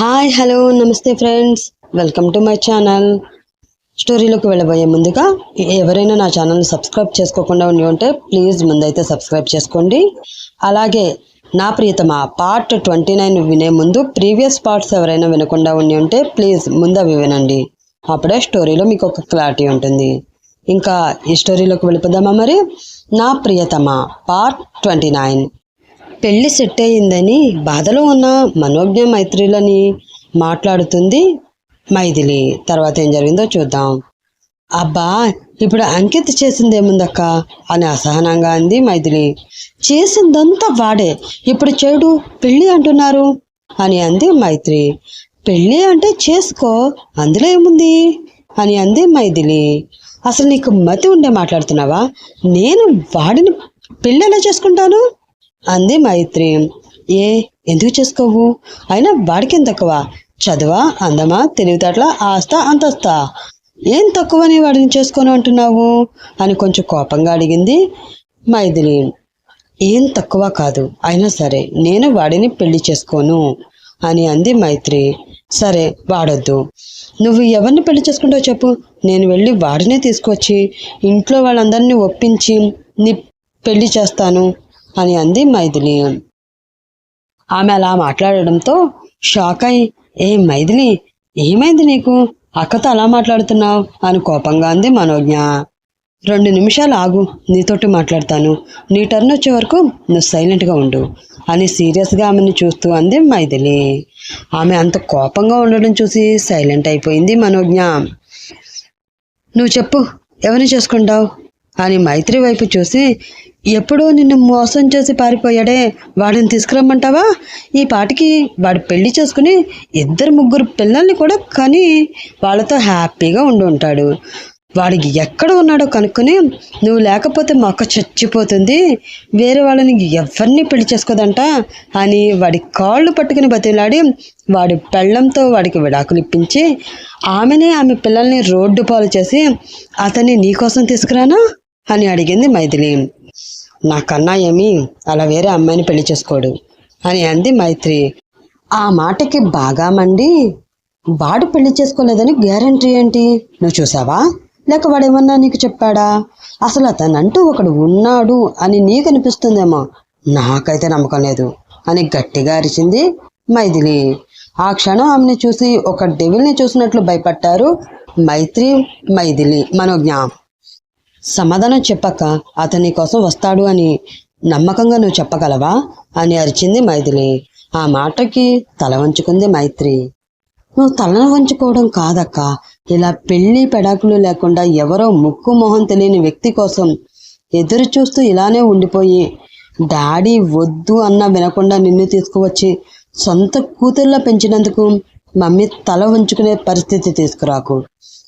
Hi hello namaste friends welcome to my channel స్టోరీలోకి వెళ్ళబోయే ముందుగా ఎవరైనా నా ఛానల్ని సబ్స్క్రైబ్ చేసుకోకుండా ఉండి ఉంటే ప్లీజ్ ముందైతే సబ్స్క్రైబ్ చేసుకోండి. అలాగే నా ప్రియతమ పార్ట్ ట్వంటీ నైన్ వినే ముందు ప్రీవియస్ పార్ట్స్ ఎవరైనా వినకుండా ఉండి ఉంటే ప్లీజ్ ముందు అవి వినండి. అప్పుడే స్టోరీలో మీకు ఒక క్లారిటీ ఉంటుంది. ఇంకా ఈ స్టోరీలోకి వెళ్ళిపోదామా మరి? నా ప్రియతమ పార్ట్ ట్వంటీ నైన్ పెళ్ళి సెట్ అయ్యిందని బాధలో ఉన్న మనోజ్ఞ మైత్రిలని మాట్లాడుతుంది మైథిలి. తర్వాత ఏం జరిగిందో చూద్దాం. అబ్బా ఇప్పుడు అంకిత్ చేసింది ఏముందక్క అని అసహనంగా అంది మైథిలి. చేసిందంతా వాడే. ఇప్పుడు చెడు పెళ్ళి అంటున్నారు అని అంది మైత్రి. పెళ్ళి అంటే చేసుకో అందులో ఏముంది? అని అంది మైథిలి. అసలు నీకు మతి ఉండే మాట్లాడుతున్నావా? నేను వాడిని పెళ్ళి ఎలా చేసుకుంటాను? అంది మైత్రి ఏ ఎందుకు చేసుకోవు? అయినా వాడికేం తక్కువ? చదువా అందమా తెలివితేటల ఆస్తా అంతస్తా. ఏం తక్కువని వాడిని చేసుకొని అంటున్నావు? అని కొంచెం కోపంగా అడిగింది మైథిలి. ఏం తక్కువ కాదు. అయినా సరే నేను వాడిని పెళ్ళి చేసుకోను అని అంది మైత్రి. సరే వాడొద్దు. నువ్వు ఎవరిని పెళ్ళి చేసుకుంటావు చెప్పు. నేను వెళ్ళి వాడినే తీసుకొచ్చి ఇంట్లో వాళ్ళందరినీ ఒప్పించి నీ పెళ్ళి చేస్తాను. అని అంది మైథిలి. ఆమె అలా మాట్లాడడంతో షాక్ అయి ఏ మైథిలి ఏమైంది నీకు? అక్కతో అలా మాట్లాడుతున్నావు? అని కోపంగా అంది మనోజ్ఞ. రెండు నిమిషాలు ఆగు నీతోటి మాట్లాడతాను. నీ టర్న్ వచ్చే వరకు నువ్వు సైలెంట్గా ఉండు అని సీరియస్గా ఆమెను చూస్తూ అంది మైథిలి. ఆమె అంత కోపంగా ఉండడం చూసి సైలెంట్ అయిపోయింది మనోజ్ఞ. నువ్వు చెప్పు ఎవరిని చేసుకుంటావు? అని మైత్రి వైపు చూసి ఎప్పుడో నిన్ను మోసం చేసి పారిపోయాడే వాడిని తీసుకురమ్మంటావా? ఈ పాటికి వాడు పెళ్ళి చేసుకుని ఇద్దరు ముగ్గురు పిల్లల్ని కూడా కని వాళ్ళతో హ్యాపీగా ఉండి ఉంటాడు. వాడికి ఎక్కడ ఉన్నాడో కనుక్కొని నువ్వు లేకపోతే మా అక్క చచ్చిపోతుంది. వేరే వాళ్ళని ఎవరిని పెళ్ళి చేసుకోదంట అని వాడి కాళ్ళు పట్టుకుని బతిలాడి వాడి పెళ్ళంతో వాడికి విడాకులు ఇప్పించి ఆమెనే ఆమె పిల్లల్ని రోడ్డు పాలు చేసి అతన్ని నీకోసం తీసుకురానా? అని అడిగింది మైథిలి. నాకన్నా ఏమి? అలా వేరే అమ్మాయిని పెళ్ళి చేసుకోడు అని అంది మైత్రి. ఆ మాటకి బాగా మండి వాడు పెళ్ళి చేసుకోలేదని గ్యారంటీ ఏంటి? నువ్వు చూసావా? లేక వాడేమన్నా నీకు చెప్పాడా? అసలు అతనంటూ ఒకడు ఉన్నాడు అని నీకు అనిపిస్తుందేమో? నాకైతే నమ్మకం లేదు అని గట్టిగా అరిచింది మైథిలి. ఆ క్షణం ఆమెను చూసి ఒక డెవిల్ని చూసినట్లు భయపడ్డారు మైత్రి మైథిలి మనోజ్ఞ. సమాధానం చెప్పక అతని కోసం వస్తాడు అని నమ్మకంగా నువ్వు చెప్పగలవా? అని అరిచింది మైథిలి. ఆ మాటకి తల వంచుకుంది మైత్రి. నువ్వు తలను వంచుకోవడం కాదక్క. ఇలా పెళ్ళి పెడాకులు లేకుండా ఎవరో ముక్కు మొహం తెలియని వ్యక్తి కోసం ఎదురు చూస్తూ ఇలానే ఉండిపోయి డాడీ వద్దు అన్న వినకుండా నిన్ను తీసుకువచ్చి సొంత కూతుర్లా పెంచినందుకు మమ్మీ తల వంచుకునే పరిస్థితి తీసుకురాకు.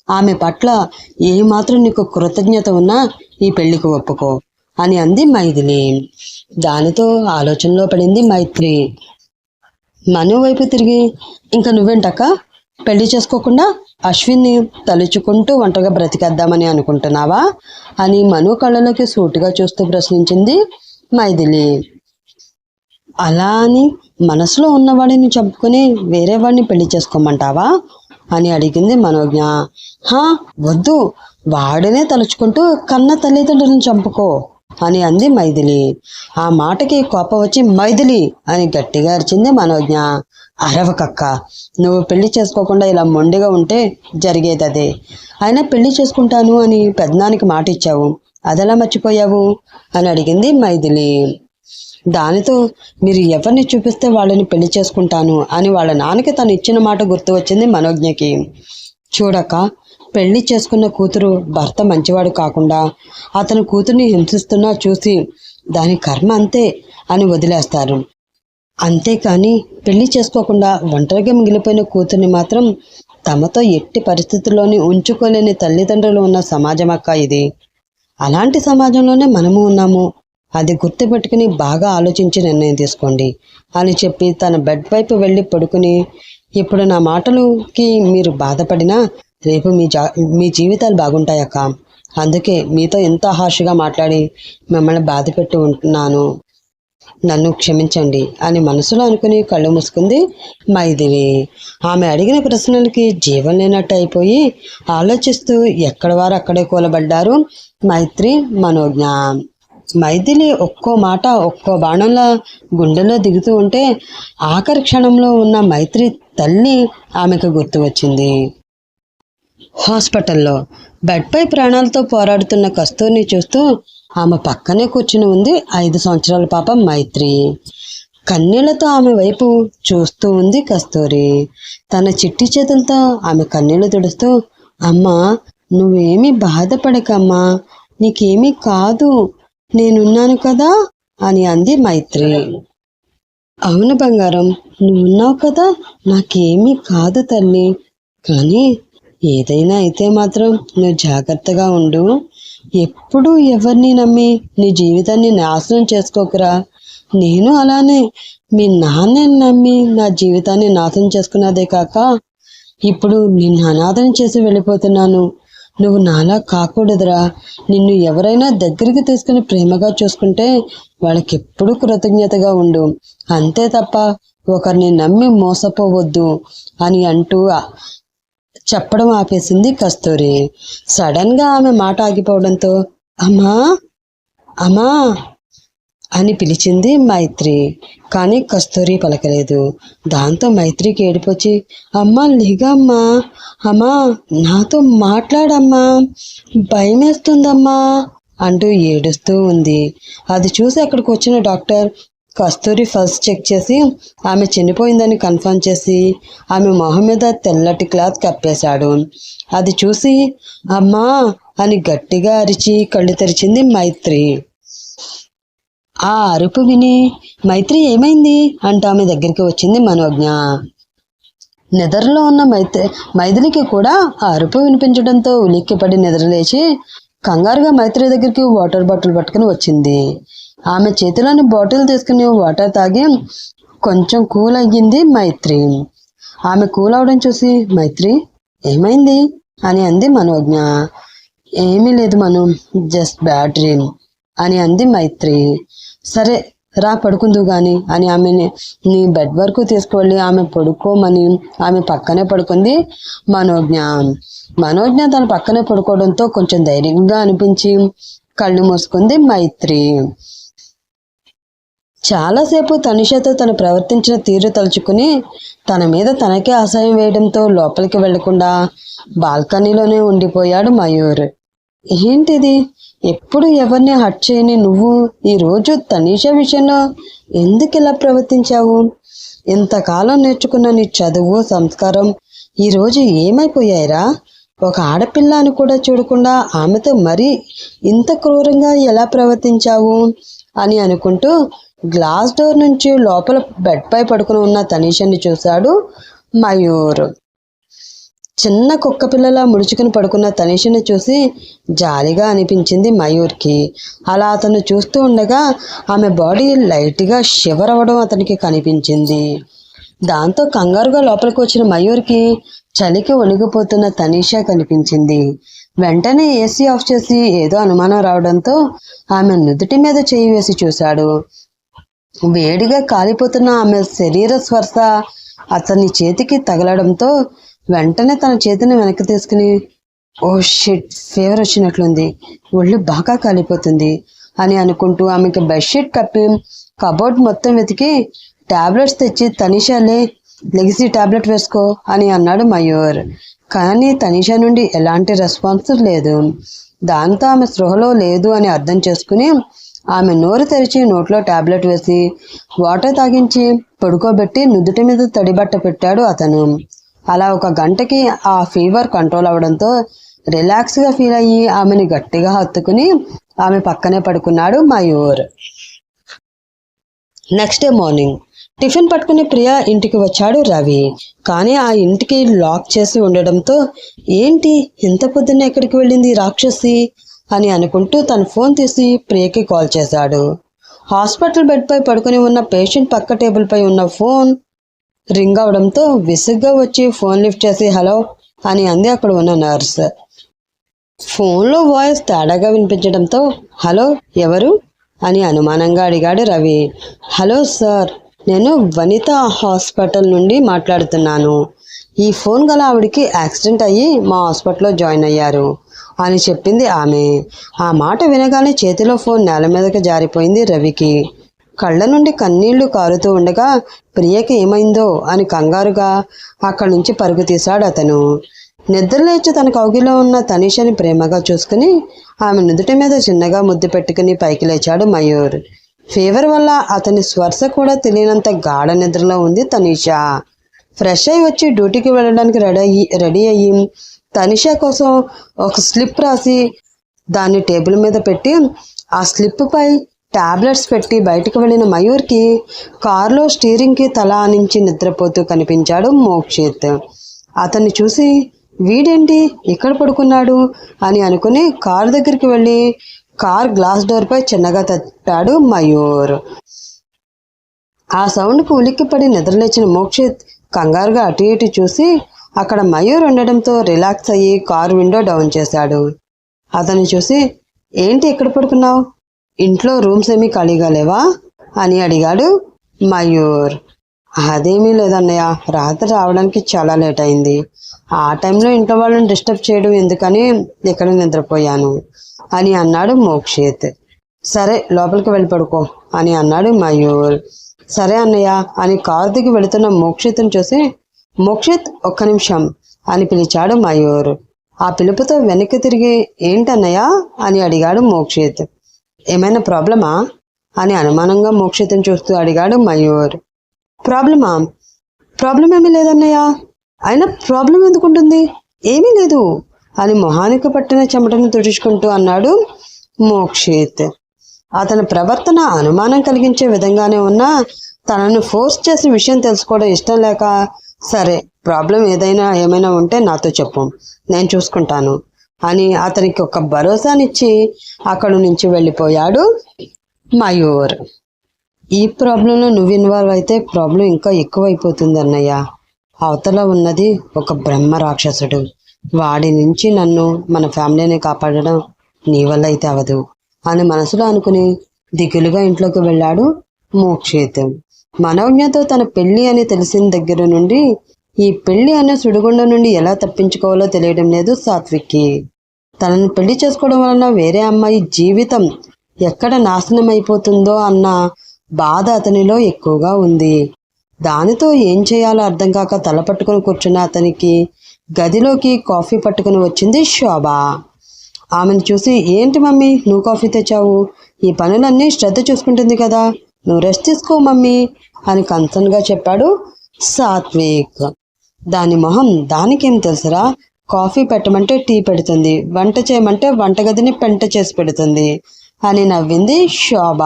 ఆమె పట్ల ఏమాత్రం నీకు కృతజ్ఞత ఉన్నా ఈ పెళ్ళికి ఒప్పుకో అని అంది మైథిలి. దానితో ఆలోచనలో పడింది మైత్రి. మను వైపు తిరిగి ఇంకా నువ్వేంటక్క? పెళ్ళి చేసుకోకుండా అశ్విన్ని తలుచుకుంటూ ఒంటరిగా బ్రతికేద్దామని అనుకుంటున్నావా? అని మను కళ్ళలోకి సూటిగా చూస్తూ ప్రశ్నించింది మైథిలి. అలా అని మనసులో ఉన్నవాడిని చంపుకొని వేరే వాడిని పెళ్ళి చేసుకోమంటావా? అని అడిగింది మనోజ్ఞ. హా వద్దు. వాడినే తలుచుకుంటూ కన్న తల్లిదండ్రులను చంపుకో అని అంది మైథిలి. ఆ మాటకి కోపం వచ్చి మైథిలి అని గట్టిగా అరిచింది మనోజ్ఞ. అరవకక్క నువ్వు పెళ్ళి చేసుకోకుండా ఇలా మొండిగా ఉంటే జరిగేది అదే అయినా పెళ్ళి చేసుకుంటాను అని పెద్దనానికి మాట ఇచ్చావు అదెలా మర్చిపోయావు? అని అడిగింది మైథిలి. దానితో మీరు ఎవరిని చూపిస్తే వాళ్ళని పెళ్ళి చేసుకుంటాను అని వాళ్ళ నాన్నకి తను ఇచ్చిన మాట గుర్తు వచ్చింది మనోజ్ఞకి. చూడక పెళ్ళి చేసుకున్న కూతురు భర్త మంచివాడు కాకుండా అతను కూతుర్ని హింసిస్తున్నా చూసి దాని కర్మ అంతే అని వదిలేస్తారు. అంతేకాని పెళ్ళి చేసుకోకుండా ఒంటరిగా మిగిలిపోయిన కూతుర్ని మాత్రం తమతో ఎట్టి పరిస్థితుల్లోని ఉంచుకోలేని తల్లిదండ్రులు ఉన్న సమాజం అక్క ఇది. అలాంటి సమాజంలోనే మనము ఉన్నాము. అది గుర్తుపెట్టుకుని బాగా ఆలోచించి నిర్ణయం తీసుకోండి అని చెప్పి తన బెడ్ వైపు వెళ్ళి పడుకుని ఇప్పుడు నా మాటలకి మీరు బాధపడినా రేపు మీ జా మీ జీవితాలు బాగుంటాయక్క. అందుకే మీతో ఎంతో హార్ష్గా మాట్లాడి మిమ్మల్ని బాధ పెట్టి ఉంటున్నాను. నన్ను క్షమించండి అని మనసులో అనుకుని కళ్ళు మూసుకుంది మైథిలి ఆమె అడిగిన ప్రశ్నలకి జీవం లేనట్టు అయిపోయి ఆలోచిస్తూ ఎక్కడ వారు అక్కడే కూలబడ్డారు మైత్రి మనోజ్ఞ. మైథిలి ఒక్కో మాట ఒక్కో బాణంలా గుండెలో దిగుతూ ఉంటే ఆఖరి క్షణంలో ఉన్న మైత్రి తల్లి ఆమెకు గుర్తు వచ్చింది. హాస్పిటల్లో బెడ్పై ప్రాణాలతో పోరాడుతున్న కస్తూరిని చూస్తూ ఆమె పక్కనే కూర్చుని ఉంది ఐదు సంవత్సరాల పాప మైత్రి. కన్నీళ్ళతో ఆమె వైపు చూస్తూ ఉంది కస్తూరి. తన చిట్టి చేతులతో ఆమె కన్నీళ్ళు తుడుస్తూ అమ్మా నువ్వేమీ బాధపడకమ్మా నీకేమీ కాదు నేనున్నాను కదా అని అంది మైత్రి. అవును బంగారం నువ్వున్నావు కదా నాకేమీ కాదు తల్లి. కానీ ఏదైనా అయితే మాత్రం నువ్వు జాగ్రత్తగా ఉండు. ఎప్పుడూ ఎవరిని నమ్మి నీ జీవితాన్ని నాశనం చేసుకోకురా. నేను అలానే మీ నాన్నని నమ్మి నా జీవితాన్ని నాశనం చేసుకున్నదే కాక ఇప్పుడు నిన్ను అనాథం చేసి వెళ్ళిపోతున్నాను. నువ్వు నాలా కాకూడదురా. నిన్ను ఎవరైనా దగ్గరికి తీసుకుని ప్రేమగా చూసుకుంటే వాళ్ళకి ఎప్పుడూ కృతజ్ఞతగా ఉండు. అంతే తప్ప ఒకరిని నమ్మి మోసపోవద్దు అని అంటూ చెప్పడం ఆపేసింది కస్తూరి. సడన్గా ఆమె మాట ఆగిపోవడంతో అమ్మా! అమ్మా! అని పిలిచింది మైత్రి. కానీ కస్తూరి పలకలేదు. దాంతో మైత్రికి ఏడిపోచి అమ్మా లిగమ్మా. అమ్మా నాతో మాట్లాడమ్మా. భయమేస్తుందమ్మా. అంటూ ఏడుస్తూ ఉంది. అది చూసి అక్కడికి వచ్చిన డాక్టర్ కస్తూరి ఫస్ట్ చెక్ చేసి ఆమె చనిపోయిందని కన్ఫర్మ్ చేసి ఆమె మొహం మీద తెల్లటి క్లాత్ కప్పేశాడు. అది చూసి అమ్మా అని గట్టిగా అరిచి కళ్ళు తెరిచింది మైత్రి. ఆ అరుపు విని మైత్రి ఏమైంది? అంటూ ఆమె దగ్గరికి వచ్చింది మనోజ్ఞ. నిద్రలో ఉన్న మైత్రి మైథిలికి కూడా ఆ అరుపు వినిపించడంతో ఉలిక్కిపడి నిద్రలేచి కంగారుగా మైత్రి దగ్గరికి వాటర్ బాటిల్ పట్టుకుని వచ్చింది. ఆమె చేతిలోని బాటిల్ తీసుకుని వాటర్ తాగి కొంచెం కూల్ అయ్యింది మైత్రి. ఆమె కూల్ అవడం చూసి మైత్రి ఏమైంది? అని అంది మనోజ్ఞ. ఏమీ లేదు మను జస్ట్ బ్యాటరీ. అని అంది మైత్రి. సరే రా పడుకుందు గాని అని ఆమెని నీ బెడ్ వరకు తీసుకువెళ్ళి ఆమె పడుకోమని ఆమె పక్కనే పడుకుంది మనోజ్ఞ. మనోజ్ఞ తన పక్కనే పడుకోవడంతో కొంచెం ధైర్యంగా అనిపించి కళ్ళు మూసుకుంది మైత్రి. చాలాసేపు తనిషతో తను ప్రవర్తించిన తీరు తలుచుకుని తన మీద తనకే అసహ్యం వేయడంతో లోపలికి వెళ్ళకుండా బాల్కనీలోనే ఉండిపోయాడు మయూర్. ఏంటిది? ఎప్పుడు ఎవరిని హట్ చేయని నువ్వు ఈరోజు తనీష విషయంలో ఎందుకు ఇలా ప్రవర్తించావు? ఇంతకాలం నేర్చుకున్న నీ చదువు సంస్కారం ఈరోజు ఏమైపోయాయిరా? ఒక ఆడపిల్ల అని కూడా చూడకుండా ఆమెతో మరీ ఇంత క్రూరంగా ఎలా ప్రవర్తించావు? అని అనుకుంటూ గ్లాస్ డోర్ నుంచి లోపల బెడ్ పై పడుకుని ఉన్న తనీషని చూశాడు మయూర్. చిన్న కుక్క పిల్లలా ముడుచుకుని పడుకున్న తనీషని చూసి జాలిగా అనిపించింది మయూర్కి. అలా అతను చూస్తూ ఉండగా ఆమె బాడీ లైట్గా షివర్ అవ్వడం అతనికి కనిపించింది. దాంతో కంగారుగా లోపలికి వచ్చిన మయూర్కి చలికి వణిగిపోతున్న తనీషా కనిపించింది. వెంటనే ఏసీ ఆఫ్ చేసి ఏదో అనుమానం రావడంతో ఆమె నుదుటి మీద చేయి వేసి చూశాడు. వేడిగా కాలిపోతున్న ఆమె శరీర స్పర్శ అతని చేతికి తగలడంతో వెంటనే తన చేతిని వెనక్కి తీసుకుని ఓ షిట్ ఫీవర్ వచ్చినట్లుంది. ఒళ్ళు బాగా కాలిపోతుంది అని అనుకుంటూ ఆమెకి బెడ్షీట్ కప్పి కబోర్డ్ మొత్తం వెతికి టాబ్లెట్స్ తెచ్చి తనిషాలే లెగిసి టాబ్లెట్ వేసుకో అని అన్నాడు మయూర్. కానీ తనిషా నుండి ఎలాంటి రెస్పాన్స్ లేదు. దాంతో ఆమె స్పృహలో లేదు అని అర్థం చేసుకుని ఆమె నోరు తెరిచి నోట్లో టాబ్లెట్ వేసి వాటర్ తాగించి పడుకోబెట్టి నుదుటి మీద తడిబట్ట పెట్టాడు అతను. అలా ఒక గంటకి ఆ ఫీవర్ కంట్రోల్ అవడంతో రిలాక్స్గా ఫీల్ అయ్యి ఆమెని గట్టిగా హత్తుకుని ఆమె పక్కనే పడుకున్నాడు Mayur next day morning. Tiffin పట్టుకుని ప్రియా ఇంటికి వచ్చాడు రవి. కానీ ఆ ఇంటికి లాక్ చేసి ఉండడంతో ఏంటి? ఇంత పొద్దున్న ఎక్కడికి వెళ్ళింది రాక్షసి? అని అనుకుంటూ తన ఫోన్ తీసి ప్రియకి కాల్ చేశాడు. హాస్పిటల్ బెడ్పై పడుకుని ఉన్న పేషెంట్ పక్క టేబుల్పై ఉన్న ఫోన్ రింగ్ అవడంతో విసుగ్గా వచ్చి ఫోన్ లిఫ్ట్ చేసి హలో అని అంది అక్కడ ఉన్న నర్స్. ఫోన్లో వాయిస్ తేడాగా వినిపించడంతో హలో ఎవరు? అని అనుమానంగా అడిగాడు రవి. హలో సార్ నేను వనిత హాస్పిటల్ నుండి మాట్లాడుతున్నాను. ఈ ఫోన్ గల ఆవిడికి యాక్సిడెంట్ అయ్యి మా హాస్పిటల్లో జాయిన్ అయ్యారు అని చెప్పింది ఆమె. ఆ మాట వినగానే చేతిలో ఫోన్ నేల మీదకి జారిపోయింది రవికి. కళ్ళ నుండి కన్నీళ్ళు కారుతూ ఉండగా ప్రియకి ఏమైందో? అని కంగారుగా అక్కడి నుంచి పరుగు తీశాడు అతను. నిద్రలేచి తన కౌగిలో ఉన్న తనీషని ప్రేమగా చూసుకుని ఆమె నుదుటి మీద చిన్నగా ముద్దు పెట్టుకుని పైకి లేచాడు మయూర్. ఫీవర్ వల్ల అతని స్వర్శ కూడా తెలియనంత గాఢ నిద్రలో ఉంది తనీషా. ఫ్రెష్ అయి వచ్చి డ్యూటీకి వెళ్ళడానికి రెడీ అయ్యి రెడీ అయ్యి తనిషా కోసం ఒక స్లిప్ రాసి దాన్ని టేబుల్ మీద పెట్టి ఆ స్లిప్ పై టాబ్లెట్స్ పెట్టి బయటకు వెళ్ళిన మయూర్కి కారులో స్టీరింగ్కి తల ఆనించి నిద్రపోతూ కనిపించాడు మోక్షిత్. అతన్ని చూసి వీడేంటి? ఇక్కడ పడుకున్నాడు? అని అనుకుని కారు దగ్గరికి వెళ్ళి కార్ గ్లాస్ డోర్పై చిన్నగా తట్టాడు మయూర్. ఆ సౌండ్కు ఉలిక్కిపడి నిద్రలేచిన మోక్షిత్ కంగారుగా అటు ఇటు చూసి అక్కడ మయూర్ ఉండడంతో రిలాక్స్ అయ్యి కారు విండో డౌన్ చేశాడు. అతన్ని చూసి ఏంటి ఎక్కడ పడుకున్నావు? ఇంట్లో రూమ్స్ ఏమీ ఖాళీగా లేవా? అని అడిగాడు మయూర్. అదేమీ లేదన్నయ్య రాత్రి రావడానికి చాలా లేట్ అయింది. ఆ టైంలో ఇంట్లో వాళ్ళని డిస్టర్బ్ చేయడం ఎందుకని ఇక్కడ నిద్రపోయాను అని అన్నాడు మోక్షిత్. సరే లోపలికి వెళ్ళి పడుకో అని అన్నాడు మయూర్. సరే అన్నయ్య అని కారు దిగి వెళుతున్న మోక్షిత్ను చూసి మోక్షిత్ ఒక్క నిమిషం అని పిలిచాడు మయూర్. ఆ పిలుపుతో వెనక్కి తిరిగి ఏంటన్నయ్య? అని అడిగాడు మోక్షిత్. ఏమైనా ప్రాబ్లమా? అని అనుమానంగా మోక్షిత్ని చూస్తూ అడిగాడు మయూర్. ప్రాబ్లమా? ప్రాబ్లం ఏమీ లేదన్నయ్య. అయినా ప్రాబ్లం ఎందుకుంటుంది? ఏమీ లేదు. అని మొహానికి పట్టిన చెమటను తుడుచుకుంటూ అన్నాడు మోక్షిత్. అతని ప్రవర్తన అనుమానం కలిగించే విధంగానే ఉన్నా తనను ఫోర్స్ చేసి విషయం తెలుసుకోవడం ఇష్టం లేక సరే ప్రాబ్లం ఏదైనా ఏమైనా ఉంటే నాతో చెప్పు. నేను చూసుకుంటాను. అని అతనికి ఒక భరోసానిచ్చి అక్కడి నుంచి వెళ్ళిపోయాడు మయూర్. ఈ ప్రాబ్లంలో నువ్వు ఇన్వాల్వ్ అయితే ప్రాబ్లం ఇంకా ఎక్కువైపోతుంది అన్నయ్య. అవతల ఉన్నది ఒక బ్రహ్మ రాక్షసుడు. వాడి నుంచి నన్ను మన ఫ్యామిలీని కాపాడడం నీ వల్ల అయితే అవదు అని మనసులో అనుకుని దిగులుగా ఇంట్లోకి వెళ్ళాడు మోక్షిత్. మనోజ్ఞతో తన పెళ్ళి అని తెలిసిన దగ్గర నుండి ఈ పెళ్ళి అనే సుడిగుండ నుండి ఎలా తప్పించుకోవాలో తెలియడం లేదు సాత్విక్కి. తనని పెళ్ళి చేసుకోవడం వలన వేరే అమ్మాయి జీవితం ఎక్కడ నాశనం అయిపోతుందో అన్న బాధ అతనిలో ఎక్కువగా ఉంది. దానితో ఏం చేయాలో అర్థం కాక తల పట్టుకుని కూర్చున్న అతనికి గదిలోకి కాఫీ పట్టుకుని వచ్చింది శోభ. ఆమెను చూసి ఏంటి మమ్మీ నువ్వు కాఫీ తెచ్చావు? ఈ పనులన్నీ శ్రద్ధ చూసుకుంటుంది కదా. నువ్వు రెస్ట్ తీసుకో మమ్మీ అని కన్సర్న్గా చెప్పాడు సాత్విక్. దాని మొహం దానికేం తెలుసురా? కాఫీ పెట్టమంటే టీ పెడుతుంది వంట చేయమంటే వంటగదిని పెంట చేసి పెడుతుంది అని నవ్వింది శోభ.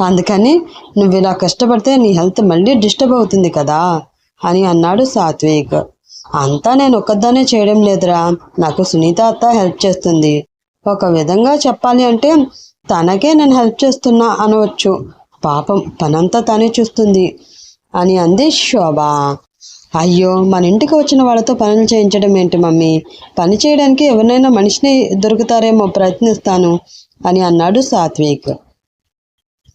అందుకని నువ్వు ఇలా కష్టపడితే నీ హెల్త్ మళ్ళీ డిస్టర్బ్ అవుతుంది కదా అని అన్నాడు సాత్విక్. అంతా నేను ఒక్కదానే చేయడం లేదురా నాకు సునీత అత్త హెల్ప్ చేస్తుంది. ఒక విధంగా చెప్పాలి అంటే తనకే నేను హెల్ప్ చేస్తున్నా అనవచ్చు. పాపం పనంతా తనే చూస్తుంది అని అంది శోభ. అయ్యో మన ఇంటికి వచ్చిన వాళ్ళతో పనులు చేయించడం ఏంటి మమ్మీ? పని చేయడానికి ఎవరినైనా మనిషిని దొరుకుతారేమో ప్రయత్నిస్తాను అని అన్నాడు సాత్విక్.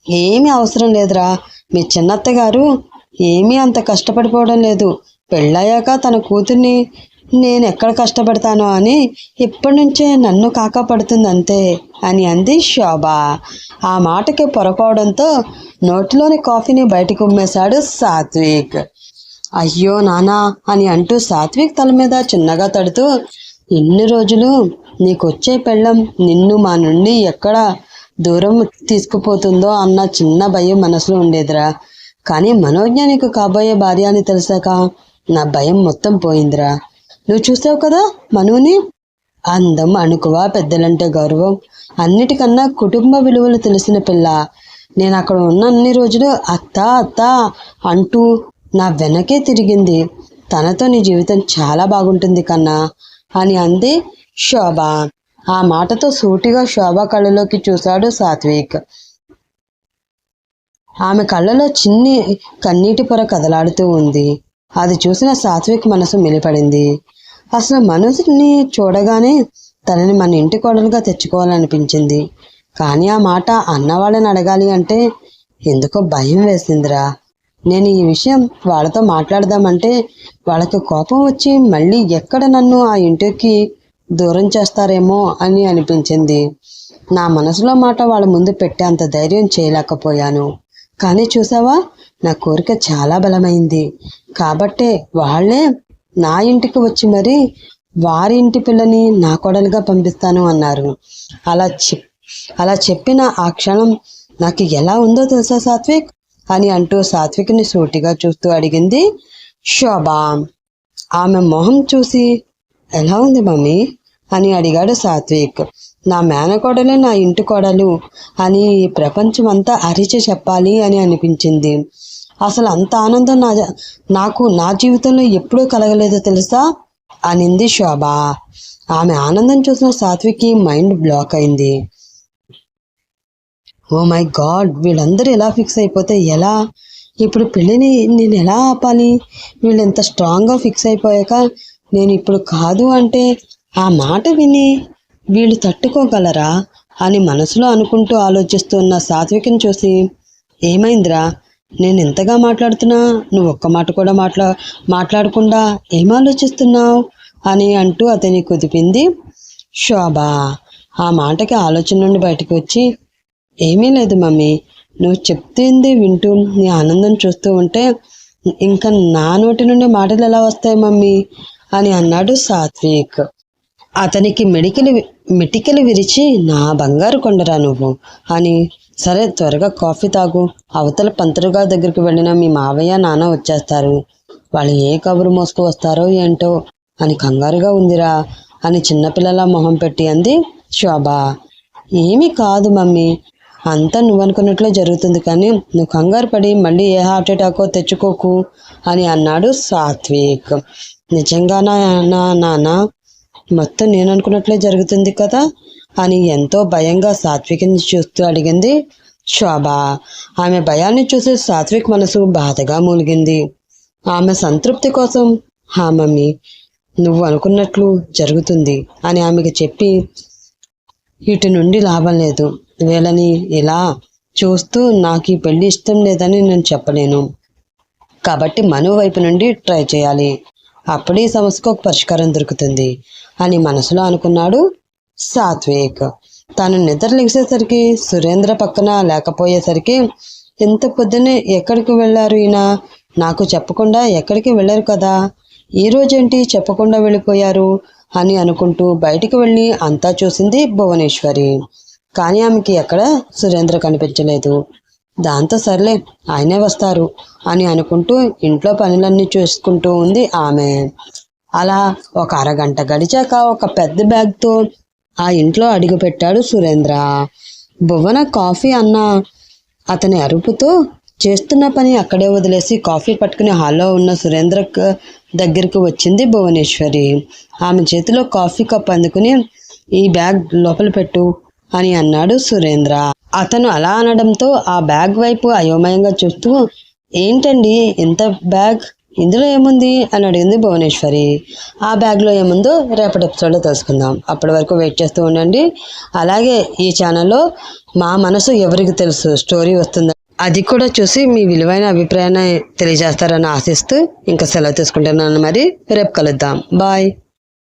ఏమీ అవసరం లేదురా. మీ చిన్నత్త గారు ఏమీ అంత కష్టపడిపోవడం లేదు. పెళ్ళయ్యాక తన కూతుర్ని నేను ఎక్కడ కష్టపడతానో అని ఇప్పటి నుంచే నన్ను కాకపడుతుంది అంతే అని అంది శోభ. ఆ మాటకి పొరపోవడంతో నోటిలోని కాఫీని బయటకు ఉమ్మేశాడు సాత్విక్. అయ్యో నానా అని అంటూ సాత్విక్ తల మీద చిన్నగా తడుతూ ఎన్ని రోజులు నీకొచ్చే పెళ్ళం నిన్ను మా నుండి ఎక్కడ దూరం తీసుకుపోతుందో అన్న చిన్న భయం మనసులో ఉండేదిరా. కానీ మనోజ్ఞ నీకు కాబోయే భార్య అని తెలిసాక నా భయం మొత్తం పోయిందిరా. నువ్వు చూసావు కదా మనుని? అందం అణుకువ పెద్దలంటే గౌరవం. అన్నిటికన్నా కుటుంబ విలువలు తెలిసిన పిల్ల. నేను అక్కడ ఉన్న అన్ని రోజులు అత్త అత్త అంటూ నా వెనకే తిరిగింది. తనతో నీ జీవితం చాలా బాగుంటుంది కన్నా. అని అంది శోభ. ఆ మాటతో సూటిగా శోభ కళ్ళలోకి చూశాడు సాత్విక్. ఆమె కళ్ళలో చిన్ని కన్నీటి పొర కదలాడుతూ ఉంది. అది చూసిన సాత్విక్ మనసు మిలిపడింది. అసలు మనసుని చూడగానే తనని మన ఇంటి కోడలుగా తెచ్చుకోవాలనిపించింది. కానీ ఆ మాట అన్నవాళ్ళని అడగాలి అంటే ఎందుకో భయం వేసిందిరా. నేను ఈ విషయం వాళ్ళతో మాట్లాడదామంటే వాళ్ళకి కోపం వచ్చి మళ్ళీ ఎక్కడ నన్ను ఆ ఇంటికి దూరం చేస్తారేమో అని అనిపించింది. నా మనసులో మాట వాళ్ళ ముందు పెట్టేంత ధైర్యం చేయలేకపోయాను. కానీ చూసావా నా కోరిక చాలా బలమైంది. కాబట్టే వాళ్ళే నా ఇంటికి వచ్చి మరి వారి ఇంటి పిల్లని నా కొడలుగా పంపిస్తాను అన్నారు. అలా చెప్ అలా చెప్పిన ఆ క్షణం నాకు ఎలా ఉందో తెలుసా సాత్విక్? అని అంటూ సాత్విక్ని సూటిగా చూస్తూ అడిగింది. శోభ ఆమె మొహం చూసి ఎలా ఉంది మమ్మీ? అని అడిగాడు సాత్విక్. నా మేనకోడలే నా ఇంటి కోడలు అని ప్రపంచమంతా ప్రపంచం అంతా అరిచి చెప్పాలి అని అనిపించింది. అసలు అంత ఆనందం నా నాకు నా జీవితంలో ఎప్పుడూ కలగలేదో తెలుసా? అనింది శోభ. ఆమె ఆనందం చూసిన సాత్విక్కి మైండ్ బ్లాక్ అయింది. ఓ మై గాడ్ వీళ్ళందరూ ఎలా ఫిక్స్ అయిపోతే ఎలా? ఇప్పుడు పెళ్ళిని నేను ఎలా ఆపాలి? వీళ్ళు ఎంత స్ట్రాంగ్గా ఫిక్స్ అయిపోయాక నేను ఇప్పుడు కాదు అంటే ఆ మాట విని వీళ్ళు తట్టుకోగలరా అని మనసులో అనుకుంటూ ఆలోచిస్తున్న సాత్వికని చూసి ఏమైందిరా? నేను ఎంతగా మాట్లాడుతున్నా నువ్వు ఒక్క మాట కూడా మాట్లా మాట్లాడకుండా ఏం ఆలోచిస్తున్నావు? అని అంటూ అతని కుదిపింది శోభ. ఆ మాటకి ఆలోచన నుండి బయటకు వచ్చి ఏమీ లేదు మమ్మీ. నువ్వు చెప్తుంది వింటూ నీ ఆనందం చూస్తూ ఉంటే ఇంకా నా నోటి నుండి మాటలు ఎలా వస్తాయి మమ్మీ? అని అన్నాడు సాత్విక్. అతనికి మెడికలు మెటికలు విరిచి నా బంగారు కొండరా నువ్వు? అని సరే త్వరగా కాఫీ తాగు. అవతల పంతరుగా దగ్గరికి వెళ్ళిన మీ మావయ్య నాన్న వచ్చేస్తారు. వాళ్ళు ఏ కబురు మోసుకు వస్తారో ఏంటో అని కంగారుగా ఉందిరా అని చిన్నపిల్లల మొహం పెట్టి అంది శోభ. ఏమీ కాదు మమ్మీ. అంతా నువ్వు అనుకున్నట్లే జరుగుతుంది కానీ నువ్వు కంగారు పడి మళ్ళీ ఏ హార్ట్ అటాకో తెచ్చుకోకు అని అన్నాడు సాత్విక్. నిజంగానా నా నాన్న మొత్తం నేను అనుకున్నట్లే జరుగుతుంది కదా అని ఎంతో భయంగా సాత్విక్ని చూస్తూ అడిగింది శోభ. ఆమె భయాన్ని చూసి సాత్విక్ మనసు బాధగా మూలిగింది. ఆమె సంతృప్తి కోసం హా మమ్మీ నువ్వు అనుకున్నట్లు జరుగుతుంది అని ఆమెకు చెప్పి ఇటు నుండి లాభం లేదు. వీళ్ళని ఇలా చూస్తూ నాకు ఈ పెళ్ళి ఇష్టం లేదని నేను చెప్పలేను. కాబట్టి మను వైపు నుండి ట్రై చేయాలి. అప్పుడే ఈ సమస్యకు ఒక పరిష్కారం దొరుకుతుంది అని మనసులో అనుకున్నాడు సాత్విక్. తాను నిద్ర లేచేసరికి సురేంద్ర పక్కన లేకపోయేసరికి ఇంత పొద్దునే ఎక్కడికి వెళ్ళారు ఈయన? నాకు చెప్పకుండా ఎక్కడికి వెళ్ళారు కదా? ఈ రోజేంటి చెప్పకుండా వెళ్ళిపోయారు? అని అనుకుంటూ బయటికి వెళ్ళి అంతా చూసింది భువనేశ్వరి. కానీ ఆమెకి ఎక్కడ సురేంద్ర కనిపించలేదు. దాంతో సర్లే ఆయనే వస్తారు అని అనుకుంటూ ఇంట్లో పనులన్నీ చూసుకుంటూ ఉంది ఆమె. అలా ఒక అరగంట గడిచాక ఒక పెద్ద బ్యాగ్తో ఆ ఇంట్లో అడుగు పెట్టాడు సురేంద్ర. భువన కాఫీ అన్న. అతని అరుపుతో చేస్తున్న పని అక్కడే వదిలేసి కాఫీ పట్టుకుని హాల్లో ఉన్న సురేంద్ర దగ్గరికి వచ్చింది భువనేశ్వరి. ఆమె చేతిలో కాఫీ కప్ అందుకుని ఈ బ్యాగ్ లోపల పెట్టు. అని అన్నాడు సురేంద్ర. అతను అలా అనడంతో ఆ బ్యాగ్ వైపు అయోమయంగా చూస్తూ ఏంటండి ఇంత బ్యాగ్? ఇందులో ఏముంది? అని అడిగింది భువనేశ్వరి. ఆ బ్యాగ్లో ఏముందో రేపటి ఎపిసోడ్లో తెలుసుకుందాం. అప్పటి వరకు వెయిట్ చేస్తూ ఉండండి. అలాగే ఈ ఛానల్లో మా మనసు ఎవరికి తెలుసు? స్టోరీ వస్తుంది? అది కూడా చూసి మీ విలువైన అభిప్రాయాన్ని తెలియజేస్తారని ఆశిస్తూ ఇంకా సెలవు తీసుకుంటున్నాను మరి. రేపు కలుద్దాం. బాయ్.